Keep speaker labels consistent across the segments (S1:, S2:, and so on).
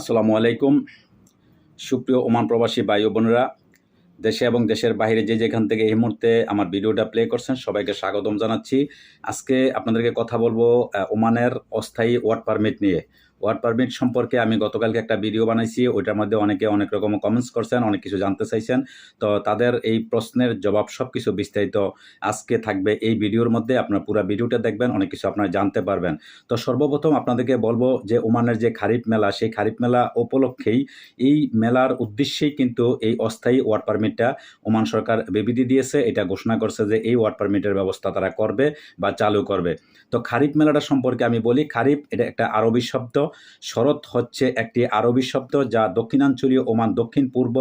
S1: আসসালামু আলাইকুম। সুপ্রিয় ওমান প্রবাসী ভাই বোনেরা, দেশে এবং দেশের বাইরে যে যেখান থেকে এই মুহূর্তে আমার ভিডিওটা প্লে করছেন, সবাইকে স্বাগতম জানাচ্ছি। আজকে আপনাদেরকে কথা বলব ওমানের অস্থায়ী ওয়ার্ড পারমিট নিয়ে। ওয়ার্ক পারমিট সম্পর্কে আমি গতকালকে একটা ভিডিও বানাইছি, ওইটার মধ্যে অনেকে অনেক রকম কমেন্টস করছেন, অনেক কিছু জানতে চাইছেন। তো তাদের এই প্রশ্নের জবাব সব কিছু বিস্তারিত আজকে থাকবে এই ভিডিওর মধ্যে, আপনার পুরো ভিডিওটা দেখবেন, অনেক কিছু আপনারা জানতে পারবেন। তো সর্বপ্রথম আপনাদেরকে বলব যে ওমানের যে খারিফ মেলা, সেই খারিফ মেলা উপলক্ষেই এই মেলার উদ্দেশ্যেই কিন্তু এই অস্থায়ী ওয়ার্ড পারমিটটা ওমান সরকার বিবৃতি দিয়েছে। এটা ঘোষণা করছে যে এই ওয়ার্ড পারমিটের ব্যবস্থা তারা করবে বা চালু করবে। তো খারিফ মেলাটা সম্পর্কে আমি বলি, খারিফ এটা একটা আরবি শব্দ। শরৎ হচ্ছে একটি আরবি শব্দ যা দক্ষিণাঞ্চলীয় ওমান, দক্ষিণ পূর্ব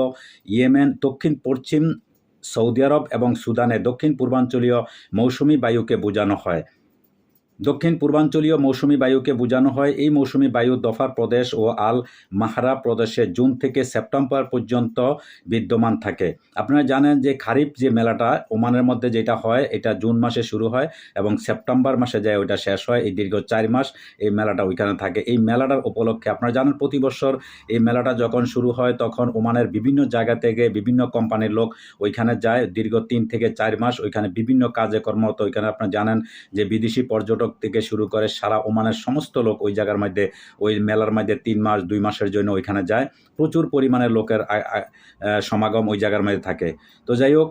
S1: ইয়েমেন, দক্ষিণ পশ্চিম সৌদি আরব এবং সুদানে দক্ষিণ পূর্বাঞ্চলীয় মৌসুমি বায়ুকে বোঝানো হয়। দক্ষিণ পূর্বাঞ্চলীয় মৌসুমি বায়ুকে বোঝানো হয়। এই মৌসুমি বায়ু দফার প্রদেশ ও আল মাহারা প্রদেশে জুন থেকে সেপ্টেম্বর পর্যন্ত বিদ্যমান থাকে। আপনারা জানেন যে খারিফ যে মেলাটা ওমানের মধ্যে যেটা হয়, এটা জুন মাসে শুরু হয় এবং সেপ্টেম্বর মাসে যায় ওইটা শেষ হয়, এই দীর্ঘ চার মাস এই মেলাটা ওইখানে থাকে। এই মেলাটার উপলক্ষে আপনারা জানেন প্রতি বছর এই মেলাটা যখন শুরু হয়, তখন ওমানের বিভিন্ন জায়গা থেকে বিভিন্ন কোম্পানির লোক ওইখানে যায়। দীর্ঘ তিন থেকে চার মাস ওইখানে বিভিন্ন কাজে কর্মরত। ওইখানে আপনারা জানেন যে বিদেশি পর্যটক থেকে শুরু করে সারা ওমানের সমস্ত লোক ওই জায়গার মধ্যে, ওই মেলার মধ্যে তিন মাস, দুই মাসের জন্য ওইখানে যায়। প্রচুর পরিমাণে লোকের সমাগম ওই জায়গার মধ্যে থাকে। তো যাই হোক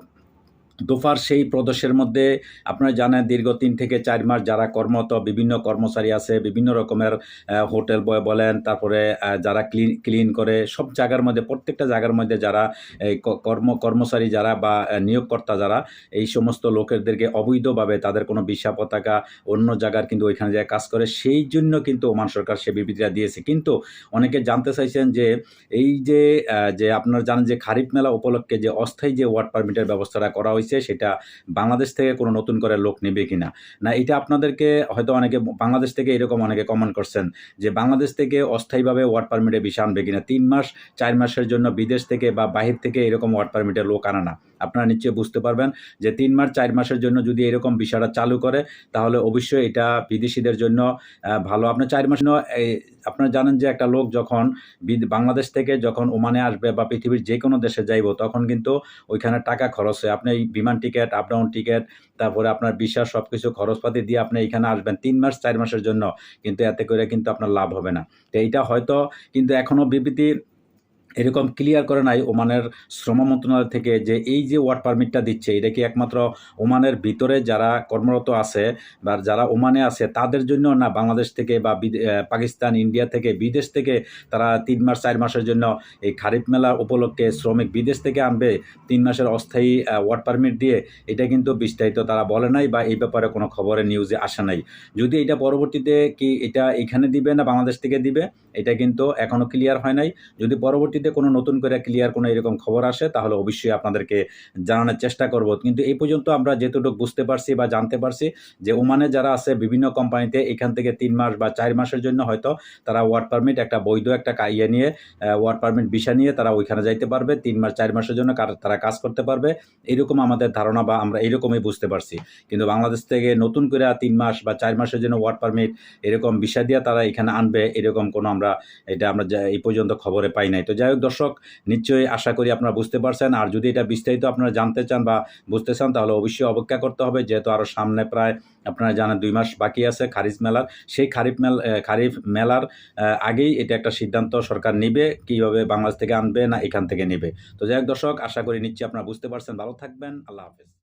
S1: দোফার সেই প্রদেশের মধ্যে আপনারা জানেন দীর্ঘ তিন থেকে চার মাস যারা কর্মরত, বিভিন্ন কর্মচারী আছে, বিভিন্ন রকমের হোটেল বয় বলেন, তারপরে যারা ক্লিন ক্লিন করে, সব জায়গার মধ্যে, প্রত্যেকটা জায়গার মধ্যে যারা, এই কর্ম, কর্মচারী যারা বা নিয়োগকর্তা যারা, এই সমস্ত লোকেদেরকে অবৈধভাবে তাদের কোনো বিশা পতাকা অন্য জায়গার কিন্তু ওইখানে যায় কাজ করে। সেই জন্য কিন্তু ওমান সরকার সে বিবৃতিটা দিয়েছে। কিন্তু অনেকে জানতে চাইছেন যে, এই যে যে আপনারা জানেন যে খারিফ মেলা উপলক্ষে যে অস্থায়ী যে ওয়ার্ড পারমিটের ব্যবস্থাটা করা হয়েছে সেটা বাংলাদেশ থেকে কোনো নতুন করে লোক নেবে কিনা। না না এটা আপনাদেরকে হয়তো অনেকে বাংলাদেশ থেকে এরকম অনেকে কমেন্ট করছেন যে, বাংলাদেশ থেকে অস্থায়ীভাবে ওয়ার্ড পারমিটে ভিসা আনবে কিনা? তিন মাস, চার মাসের জন্য বিদেশ থেকে বা বাহির থেকে এরকম ওয়ার্ড পারমিটের লোক আনা না। আপনারা নিশ্চয়ই বুঝতে পারবেন যে, তিন মাস, চার মাসের জন্য যদি এরকম ভিসাটা চালু করে, তাহলে অবশ্যই এটা বিদেশিদের জন্য ভালো। আপনার চার মাস আপনারা জানেন যে একটা লোক যখন বাংলাদেশ থেকে যখন ওমানে আসবে বা পৃথিবীর যে কোনো দেশে যাইব, তখন কিন্তু ওইখানে টাকা খরচ হয়। আপনি এই বিমান টিকিট আপ ডাউন টিকিট, তারপরে আপনার বিশ্বাস সব কিছু খরচপাতি দিয়ে আপনি এখানে আসবেন তিন মাস, চার মাসের জন্য। কিন্তু এতে করে কিন্তু আপনার লাভ হবে না। তো এইটা হয়তো কিন্তু এখনও বিবৃতি এরকম ক্লিয়ার করে নাই ওমানের শ্রম মন্ত্রণালয় থেকে যে এই যে ওয়ার্ক পারমিটটা দিচ্ছে, এটা কি একমাত্র ওমানের ভিতরে যারা কর্মরত আছে বা যারা ওমানে আছে, তাদের জন্য না বাংলাদেশ থেকে বা পাকিস্তান, ইন্ডিয়া থেকে, বিদেশ থেকে তারা তিন মাস, চার মাসের জন্য এই খারিফ মেলা উপলক্ষে শ্রমিক বিদেশ থেকে আনবে, তিন মাসের অস্থায়ী ওয়ার্ক পারমিট দিয়ে, এটা কিন্তু বিস্তারিত তারা বলে নাই বা এই ব্যাপারে কোনো খবরে নিউজে আসে নাই। যদি এটা পরবর্তীতে কি এটা এখানে দিবে না বাংলাদেশ থেকে দিবে, এটা কিন্তু এখনও ক্লিয়ার হয় নাই। যদি পরবর্তীতে কোনো নতুন করে ক্লিয়ার কোনো এরকম খবর আসে, তাহলে অবশ্যই আপনাদেরকে জানানোর চেষ্টা করব। কিন্তু এই পর্যন্ত আমরা যেতটুকু বুঝতে পারছি বা জানতে পারছি যে ওমানে যারা আছে বিভিন্ন কোম্পানিতে এখান থেকে তিন মাস বা চার মাসের জন্য হয়তো তারা ওয়ার্ক পারমিট একটা বৈধ একটা ইয়ে নিয়ে ওয়ার্ক পারমিট ভিসা নিয়ে তারা ওইখানে যাইতে পারবে। তিন মাস, চার মাসের জন্য তারা কাজ করতে পারবে। এরকম আমাদের ধারণা বা আমরা এরকমই বুঝতে পারছি। কিন্তু বাংলাদেশ থেকে নতুন করে তিন মাস বা চার মাসের জন্য ওয়ার্ক পারমিট এরকম ভিসা দিয়ে তারা এখানে আনবে, এরকম কোনো আমরা এটা আমরা এই পর্যন্ত খবরে পাই নাই। তো যাই হোক দর্শক, নিশ্চয়ই আশা করি আপনারা বুঝতে পারছেন। আর যদি এটা বিস্তারিত আপনারা জানতে চান বা বুঝতে চান, তাহলে অবশ্যই অপেক্ষা করতে হবে। যেহেতু আরও সামনে প্রায় আপনারা জানেন দুই মাস বাকি আছে খারিফ মেলার। সেই খারিফ মেল খারিফ মেলার আগেই এটা একটা সিদ্ধান্ত সরকার নিবে, কীভাবে বাংলাদেশ থেকে আনবে না এখান থেকে নেবে। তো যাই হোক দর্শক, আশা করি নিশ্চয়ই আপনারা বুঝতে পারছেন। ভালো থাকবেন। আল্লাহ হাফেজ।